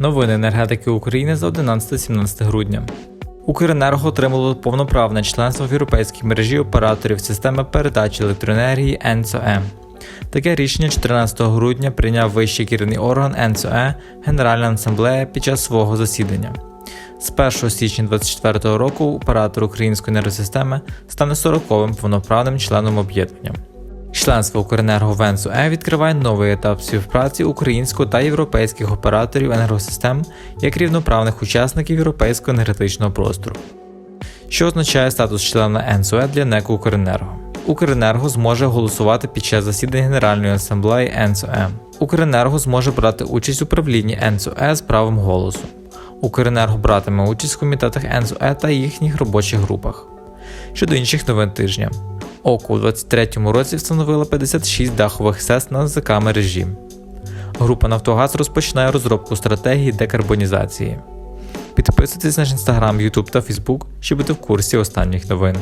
Новини енергетики України за 11-17 грудня. Укренерго отримало повноправне членство в європейській мережі операторів системи передачі електроенергії НСОЕ. Таке рішення 14 грудня прийняв вищий керівний орган НСОЕ Генеральна асамблея під час свого засідання. З 1 січня 2024 року оператор української енергосистеми стане 40-м повноправним членом об'єднання. Членство Укренерго в НСОЕ відкриває новий етап співпраці українського та європейських операторів енергосистем як рівноправних учасників європейського енергетичного простору. Що означає статус члена НСОЕ для НЕК Укренерго? Укренерго зможе голосувати під час засідань Генеральної асамблеї НСОЕ. Укренерго зможе брати участь у правлінні НСОЕ з правом голосу. Укренерго братиме участь в комітетах НСОЕ та їхніх робочих групах. Щодо інших новин тижня. ОКУ у 2023 році встановила 56 дахових СЕС на ЗК мережі. Група Нафтогаз розпочинає розробку стратегії декарбонізації. Підписуйтесь на наш інстаграм, Ютуб та Фейсбук, щоб бути в курсі останніх новин.